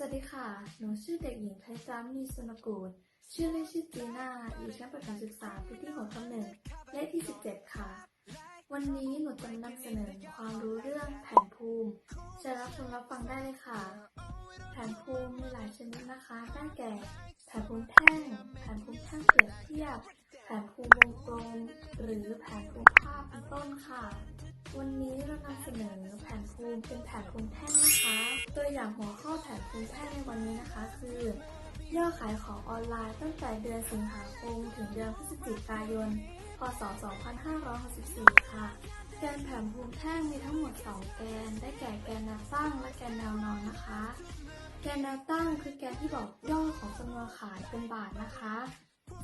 สวัสดีค่ะ หนูชื่อเด็กหญิงไทยจามีสนกูล ชื่อเล่นชื่อจีน่า อยู่ชั้นประถมศึกษาปีที่6ทับหนึ่งเลขที่ 17 ค่ะ วันนี้หนูจะนำเสนอความรู้เรื่องแผนภูมิเชิญรับชมรับฟังได้เลยค่ะ แผนภูมิมีหลายชนิดนะคะได้แก่แผนภูมิแท่ง แผนภูมิแท่งเปรียบเทียบ แผนภูมิวงกลม หรือแผนภูมิภาพเป็นต้นค่ะ วันนี้เรานำเสนอแผนภูมิเป็นแผนภูมิแท่งนะคะ ตัวอย่างหัวข้อแผนภูมิแท่งในวันนี้นะคะ คือยอดขายของออนไลน์ตั้งแต่เดือนสิงหาคมถึงเดือนพฤศจิกายน พศ 2564 ค่ะ แกนแผนภูมิแท่งมีทั้งหมด 2 แกน ได้แก่แกนแนวตั้งและแกนแนวนอนนะคะ แกนแนวตั้งคือแกนที่บอกยอดของจำนวนขายเป็นบาทนะคะ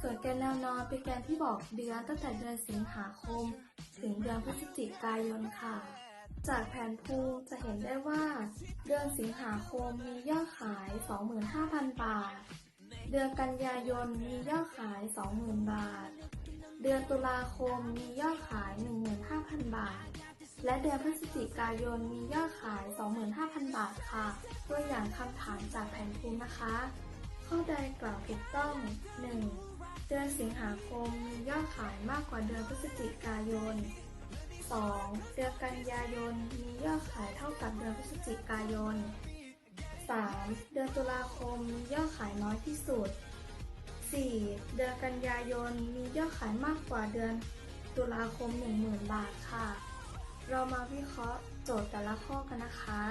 ส่วนแกนแนวนอนเป็นแกนที่บอกเดือนตั้งแต่เดือนสิงหาคม ถึ เดือนพฤศจิกายนค่ะ จากแผนภูมิจะเห็นได้ว่า เดือนสิงหาคมมียอดขาย 25,000 บาท เดือนกันยายนมียอดขาย 20,000 บาท เดือนตุลาคมมียอดขาย 15,000 บาท และเดือนพฤศจิกายนมียอดขาย 25,000 บาทค่ะตัวอย่างคำถามจากแผนภูมินะคะ ข้อใดกล่าวถูกต้อง 1. เดือนสิงหาคมมียอดขายมากกว่าเดือนพฤศจิกายน 2. เดือนกันยายนมียอดขายเท่ากับเดือนพฤศจิกายน 3. เดือนตุลาคมมียอดขายน้อยที่สุด 4. เดือนกันยายนมียอดขายมากกว่าเดือนตุลาคม 10,000 บาทค่ะ เรามาวิเคราะห์โจทย์แต่ละข้อกันนะคะ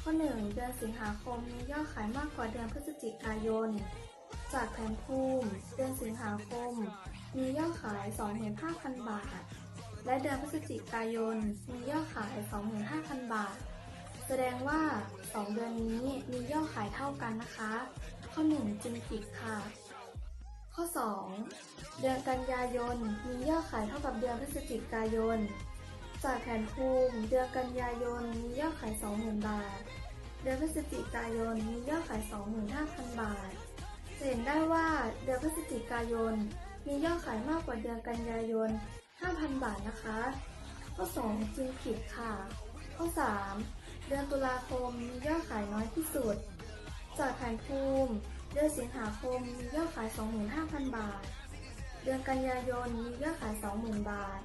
ข้อ 1 เดือนสิงหาคมมียอดขายมากกว่าเดือนพฤศจิกายน จากแผนภูมิ เดือนสิงหาคม มียอดขาย 25,000 บาท และเดือนพฤศจิกายนมียอดขาย 25,000 บาท แสดงว่า 2 เดือนนี้มียอดขายเท่ากันนะคะ ข้อ 1จึงผิดค่ะ ข้อ 2 เดือนกันยายนมียอดขายเท่ากับเดือนพฤศจิกายน จากแผนภูมิเดือนกันยายนมียอดขาย 20,000 บาท เดือนพฤศจิกายนมียอดขาย 25,000 บาทจะเห็นได้ว่าเดือนพฤศจิกายนมียอดขายมากกว่าเดือนกันยายน 5,000 บาทนะคะ ข้อ 2 จึงผิดค่ะ ข้อ 3 เดือนตุลาคมมียอดขายน้อยที่สุด จากแผนภูมิ เดือนสิงหาคมมียอดขาย 25,000 บาท เดือนกันยายนมียอดขาย 20,000 บาท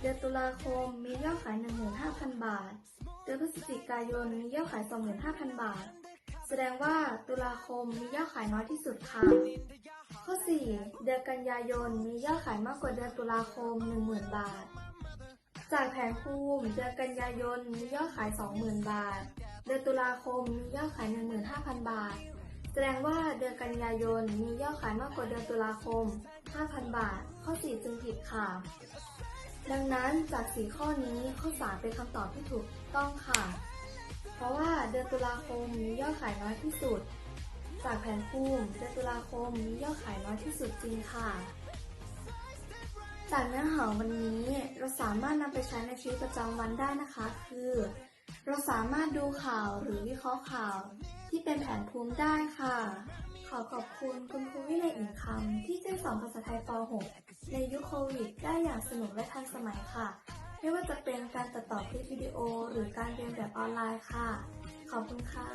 เดือนตุลาคมมียอดขาย 15,000 บาท เดือนพฤศจิกายนมียอดขาย 25,000 บาท แสดงว่าตุลาคมมียอดขายน้อยที่สุดค่ะ ข้อ 4 เดือนกันยายนมียอดขายมากกว่าเดือนตุลาคม 10,000 บาท จากแผนภูมิเดือนกันยายนมียอดขาย 20,000 บาท เดือนตุลาคมมียอดขาย 15,000 บาท แสดงว่าเดือนกันยายนมียอดขายมากกว่าเดือนตุลาคม 5,000 บาท ข้อ 4 จึงผิดค่ะดังนั้นจาก4ข้อนี้ข้อ 3 เป็นคำตอบที่ถูกต้องค่ะ เพราะว่าเดือนตุลาคมมียอดขายน้อยที่สุด จากแผนภูมิเดือนตุลาคมมียอดขายน้อยที่สุดจริงค่ะ จากเนื้อหาวันนี้เราสามารถนำไปใช้ในชีวิตประจำวันได้นะคะ คือ เราสามารถดูข่าวหรือวิเคราะห์ข่าว ที่เป็นแผนภูมิได้ค่ะ ขอขอบคุณคุณครูวิไลอินคำที่ช่วยสอนภาษาไทยป .6 ในยุคโควิดได้อย่างสนุกและทันสมัยค่ะไม่ว่าจะเป็นการตัดต่อคลิปวิดีโอหรือการเรียนแบบออนไลน์ค่ะ ขอบคุณค่ะ